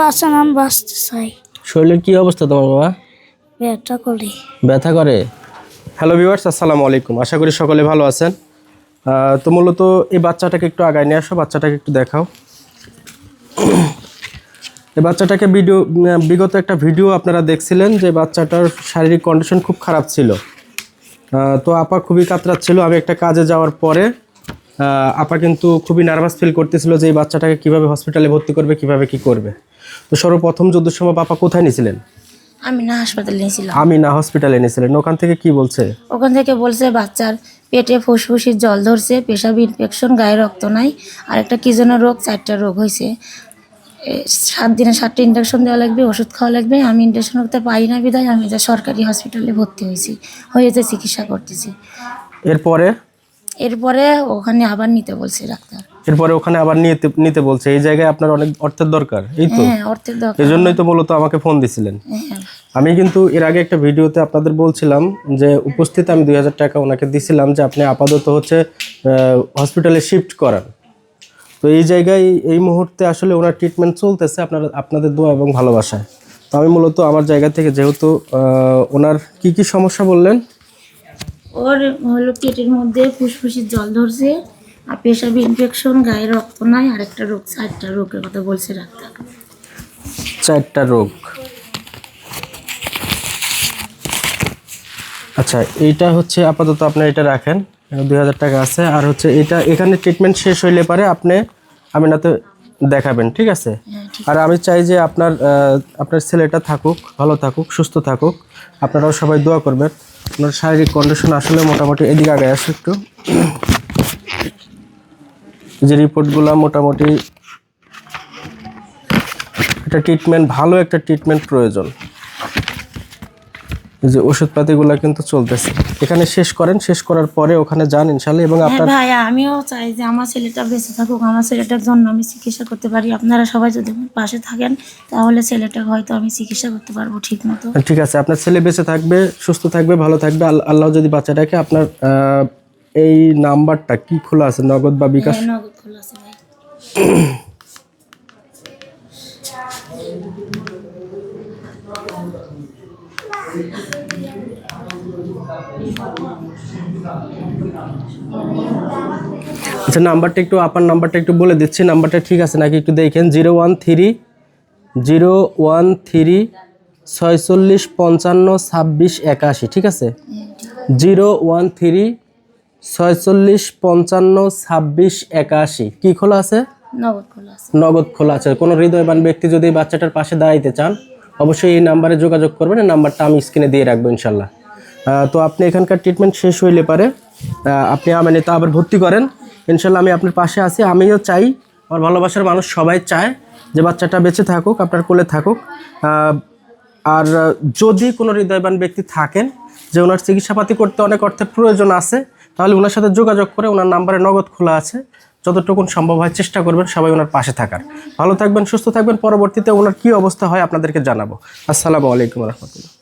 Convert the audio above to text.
বাচ্চা নাম বাঁচতে চাই। শরীরের কি অবস্থা তোমার বাবা? ব্যথা করি। ব্যথা করে? হ্যালো ভিউয়ার্স আসসালামু আলাইকুম। আশা করি সকলে ভালো আছেন। তো মূলত এই বাচ্চাটাকে একটু আগায় নিয়ে আসো বাচ্চাটাকে একটু দেখাও। এই বাচ্চাটাকে ভিডিও বিগত একটা ভিডিও আপনারা দেখছিলেন যে বাচ্চাটার শারীরিক কন্ডিশন খুব খারাপ ছিল। তো আপা খুবই কাতরাচ্ছিল। আমি একটা কাজে যাওয়ার পরে আপা কিন্তু খুবই নার্ভাস ফিল করতেছিল যে এই বাচ্চাটাকে কীভাবে হসপিটালে ভর্তি করবে কীভাবে কি করবে। তো সর্বপ্রথম যুদ্ধের সময় আপা কোথায় নিয়েছিলেন? আমি না হাসপাতালে নিয়েছিলাম। আমি না হসপিটালে নিয়েছিলেন। ওখান থেকে কি বলছে? ওখান থেকে বলছে বাচ্চার পেটে ফুসফুসির জল ধরছে পেশাব ইনফেকশন গায়ে রক্ত নাই আর একটা কি যেন রোগ চারটা রোগ হয়েছে। সাত দিনে সাতটা ইঞ্জেকশন দেওয়া লাগবে ওষুধ খাওয়া লাগবে আমি ইঞ্জেকশন করতে পারি না বিধায় আমি যা সরকারি হসপিটালে ভর্তি হয়েছি হয়েছে চিকিৎসা করতেছি। এরপরে? এরপরে ওখানে আবার নিতে বলছে ডাক্তার। এরপরে ওখানে আবার নিতে নিতে বলছে। এই জায়গায় আপনার অনেক অর্থের দরকার এই তো? হ্যাঁ অর্থের দরকার। এই জন্যই তো মূলত আমাকে ফোন দিছিলেন। হ্যাঁ আমি কিন্তু এর আগে একটা ভিডিওতে আপনাদের বলছিলাম যে উপস্থিত আমি দুই হাজার টাকা ওনাকে দিছিলাম যে আপনি আপাতত হচ্ছে হসপিটালে শিফট করান। তো এই জায়গায় এই মুহূর্তে আসলে ওনার ট্রিটমেন্ট চলতেছে আপনার আপনাদের দোয়া এবং ভালোবাসায়। তো আমি মূলত আমার জায়গা থেকে যেহেতু ওনার কি কি সমস্যা বললেন? ওর হলো পেটের মধ্যে ফুসফুসির জল ধরছে আর পেশাব ইনফেকশন গায়ে রক্ত নাই আর একটা রোগ চারটা রোগের কথা বলছে ডাক্তার। চারটা রোগ। আচ্ছা এইটা হচ্ছে আপাতত আপনার এটা রাখেন দুই হাজার টাকা আছে আর হচ্ছে এটা এখানে ট্রিটমেন্ট শেষ হইলে পারে আপনি আমিনাতে দেখাবেন ঠিক আছে? হ্যাঁ আর আমি চাই যে আপনার আপনার ছেলেটা থাকুক ভালো থাকুক সুস্থ থাকুক আপনারাও সবাই দোয়া করবেন। আপনার শারীরিক কন্ডিশন আসলে মোটামুটি এদিকে আগে আসে একটু। যে রিপোর্টগুলো মোটামুটি একটা ট্রিটমেন্ট ভালো একটা ট্রিটমেন্ট প্রয়োজন। এই যে ওষুধপাতিগুলো কিন্তু চলতেছে। এখানে শেষ করেন শেষ করার পরে ওখানে যান ইনশাল্লাহ এবং হ্যাঁ আপনার ভাইয়া আমিও চাই যে আমার ছেলেটা বেঁচে থাকুক আমার ছেলেটার জন্য আমি চিকিৎসা করতে পারি। আপনারা সবাই যদি পাশে থাকেন তাহলে ছেলেটা হয়তো আমি চিকিৎসা করতে পারব ঠিক মতো ঠিক আছে আপনার ছেলে বেঁচে থাকবে সুস্থ থাকবে ভালো থাকবে। আল্লাহ যদি বাচ্চাটাকে আপনার এই নাম্বারটা কি খোলা আছে নগদ বা বিকাশ? হ্যাঁ, নগদ খোলা আছে ভাই আচ্ছা নাম্বারটা একটু আপনার নাম্বারটা একটু বলে দিচ্ছি। নাম্বারটা ঠিক আছে নাকি একটু দেখেন? Zero one three zero one three ছয়চল্লিশ পঞ্চান্ন ছাব্বিশ একাশি ঠিক আছে? জিরো ওয়ান থ্রি ছয়চল্লিশ পঞ্চান্ন ছাব্বিশ একাশি। কি খোলা আছে? নগদ খোলা আছে। নগদ খোলা আছে। কোনো হৃদয়বান ব্যক্তি যদি বাচ্চাটার পাশে দাঁড়াইতে চান অবশ্যই এই নাম্বারে যোগাযোগ করবেন নাম্বারটা আমি স্ক্রিনে দিয়ে রাখব ইনশাল্লাহ। তো আপনি এখানকার ট্রিটমেন্ট শেষ হইলে পারে আপনি আমানিতে আবার ভর্তি করেন। ইনশাল্লাহ আমি আপনার পাশে আছি, আমিও চাই, আমার ভালোবাসার মানুষ সবাই চায় যে বাচ্চাটা বেঁচে থাকুক, আপনার কোলে থাকুক। আর যদি কোনো হৃদয়বান ব্যক্তি থাকেন যে ওনার চিকিৎসাপাতি করতে অনেক অর্থের প্রয়োজন আছে, তাহলে ওনার সাথে যোগাযোগ করে ওনার নাম্বারে নগদ খোলা আছে। যতটুকু সম্ভব হয় চেষ্টা করবেন সবাই ওনার পাশে থাকার। ভালো থাকবেন, সুস্থ থাকবেন, পরবর্তীতে ওনার কি অবস্থা হয় আপনাদেরকে জানাব। আসসালামু আলাইকুম রহমতুল্লাহ।